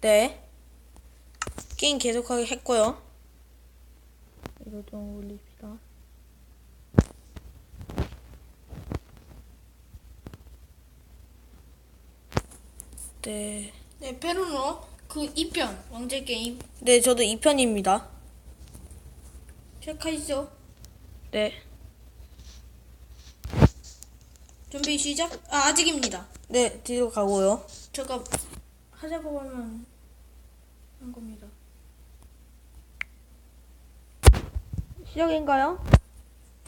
네. 게임 계속하게 했고요. 이거 좀 올립시다. 네. 네, 페루노 그 2편 왕제 게임 네, 저도 2편입니다. 시작하시죠. 네. 준비 시작. 아 아직입니다. 네, 뒤로 가고요. 제가 하자고 하면 한 겁니다. 시작인가요?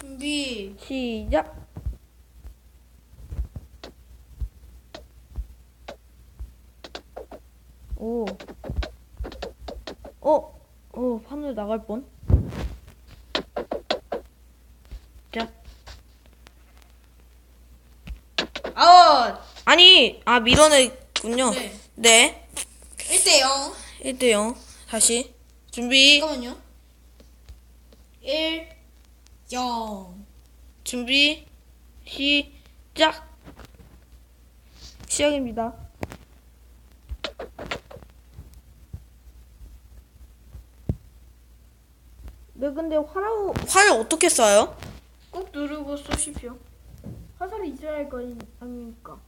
준비 시작. 오. 어, 어, 판을 나갈 뻔. 자. 아웃. 아니, 아, 밀어냈군요. 네. 네. 1대 0. 1대 0. 다시. 준비. 잠깐만요. 1 0. 준비. 시작. 시작입니다. 네, 근데 활을, 활을 어떻게 쏴요? 꾹 누르고 쏘십시오. 화살이 있어야 할 거 아닙니까?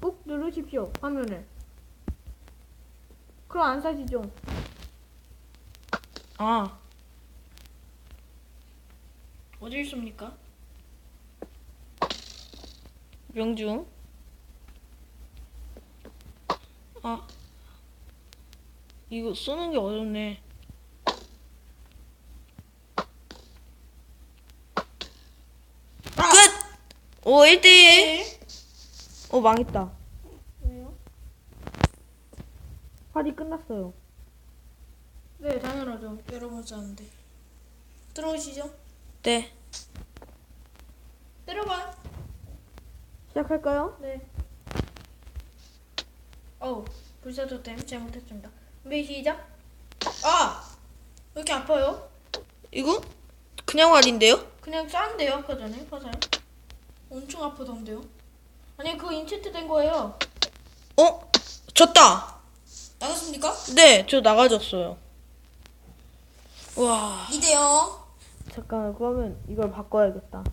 꾹 누르십시오. 화면을. 그럼 안 사지죠. 아, 어딜 쏩니까? 명중. 아, 이거 쏘는 게 어렵네. 끝! 오, 1대1. 오, 망했다. 왜요? 활이 끝났어요. 네, 당연하죠. 여러 번 쐈는데. 들어오시죠. 네. 때려봐. 시작할까요? 네. 어우, 불사조 때문에 잘못했습니다. 준비 시작. 아! 왜 이렇게 아파요? 이거? 그냥 활인데요? 그냥 쐈는데요, 아까 전에 화살. 엄청 아프던데요? 아니, 그거 인체트 된 거예요. 어? 졌다! 나갔습니까? 네, 저 나가졌어요. 와. 2대 0. 잠깐, 그러면 이걸 바꿔야겠다.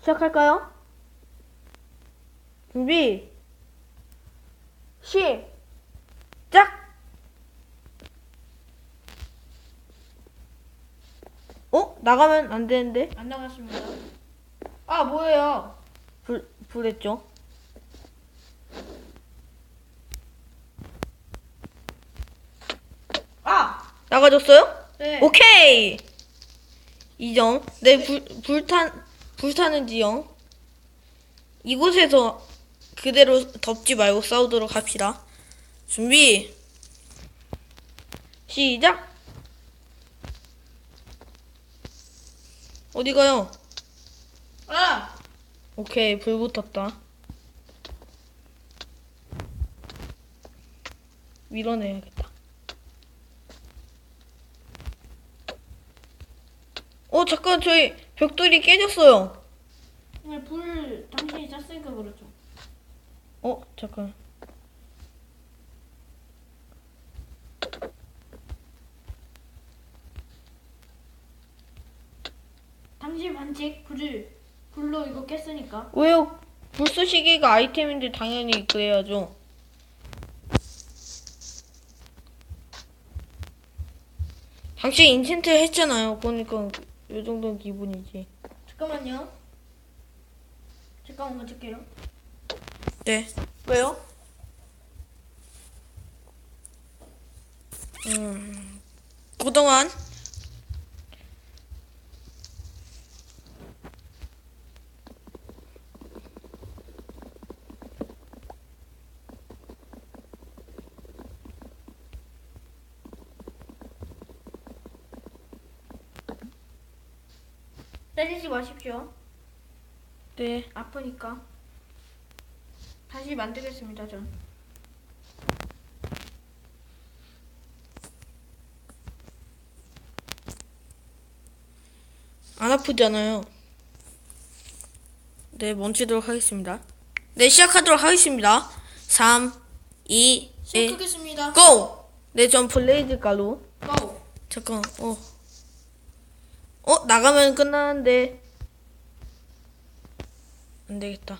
시작할까요? 준비. 시작! 어? 나가면 안 되는데? 안 나갔습니다. 아, 뭐예요? 불, 불했죠? 아! 나가졌어요? 네. 오케이! 2점. 네, 불, 불탄, 불타는 지형. 이곳에서 그대로 덮지 말고 싸우도록 합시다. 준비. 시작! 어디 가요? 아! 오케이, 불 붙었다. 밀어내야겠다. 어, 잠깐, 저희 벽돌이 깨졌어요. 네, 불 당신이 쐈으니까 그렇죠. 어, 잠깐. 당신 반칙 불을 불로 이거 깼으니까. 왜요? 불쏘시개가 아이템인데 당연히 그래야죠. 당신 인챈트 했잖아요. 그러니까 이 정도는 기분이지. 잠깐만요. 잠깐만 맞을게요. 네. 왜요? 음, 그동안 때리지 마십시오. 네. 아프니까. 다시 만들겠습니다, 전. 안 아프잖아요. 네, 멈추도록 하겠습니다. 네, 시작하도록 하겠습니다. 3, 2, 1, 시작하겠습니다. 고! 네, 전 블레이즈 가루. 고! 잠깐, 어. 어, 나가면 끝나는데. 안 되겠다.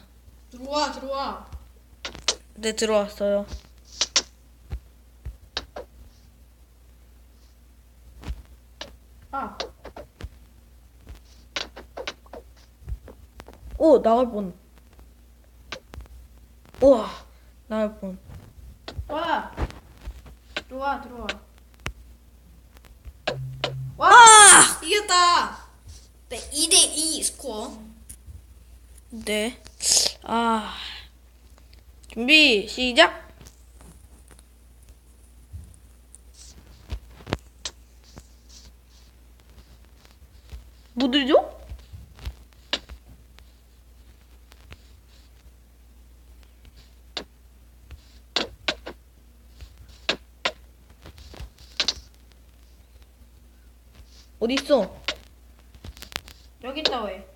들어와, 들어와. 네, 들어왔어요. 아, 오, 나갈 뻔. 우와, 나갈 뻔. 와. 들어와, 들어와. 와! 아! 이겼다! 네, 2대2 스코어. 네. 아. 준비, 시작! 뭐 들죠? 어딨어? 여기 있다, 왜?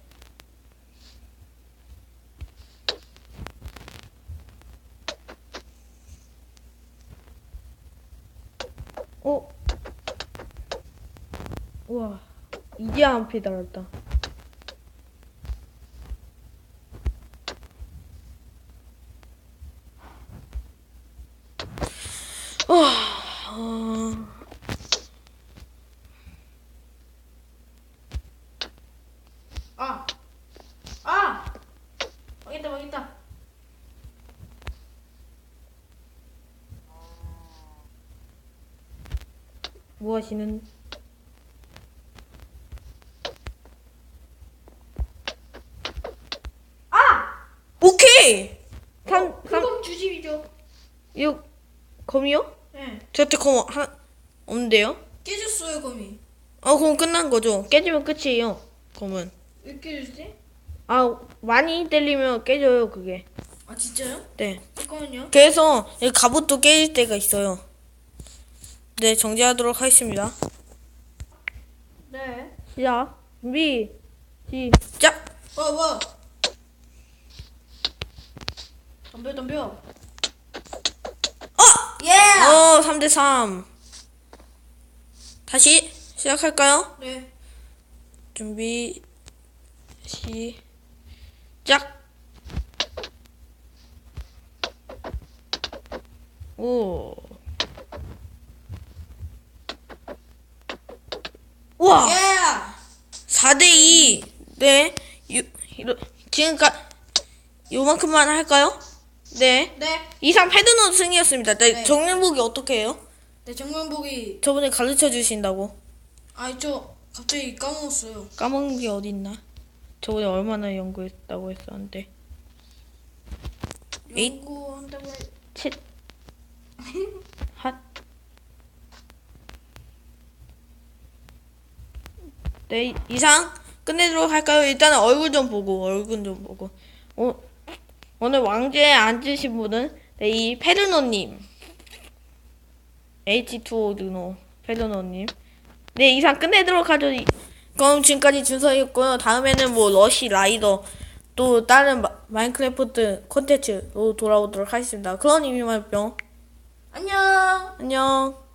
어? 우와, 이제 한피 달았다. 와, 어... 아! 아! 있다. 뭐 하시는? 아! 오케이! 3, 3, 그건 주집이죠. 6, 검이요? 예. 저한테 검 하나 없는데요? 깨졌어요, 거미. 어, 그럼 끝난 거죠. 깨지면 끝이에요. 검은. 왜 깨졌지? 아, 많이 때리면 깨져요, 그게. 아, 진짜요? 네. 잠깐만요. 그래서 이 갑옷도 깨질 때가 있어요. 네, 정지하도록 하겠습니다. 네. 시작. 준비. 시작. 와, 와. 덤벼, 덤벼. 어! 예! 어, 3대 3. 다시 시작할까요? 네. 준비. 시작. 오. 우와! 예! 4대 2. 네. 유, 이러, 지금까, 요만큼만 할까요? 네. 네. 이상 패드노 승이었습니다. 네, 네. 정면보기 어떻게 해요? 네, 정면보기. 저번에 가르쳐 주신다고. 아, 저 갑자기 까먹었어요. 까먹은 게 어딨나? 저번에 얼마나 연구했다고 했었는데. 에잇. 연구한다고 해. 칫. 핫. 네, 이상 끝내도록 할까요? 일단은 얼굴 좀 보고, 얼굴 좀 보고. 어, 오늘 왕좌에 앉으신 분은 네, 이 페르노님. H2O 르노 페르노님. 네, 이상 끝내도록 하죠. 이- 그럼 지금까지 준서였고요. 다음에는 뭐 러시 라이더 또 다른 마, 마인크래프트 콘텐츠로 돌아오도록 하겠습니다. 그런 의미만 뿅. 안녕! 안녕.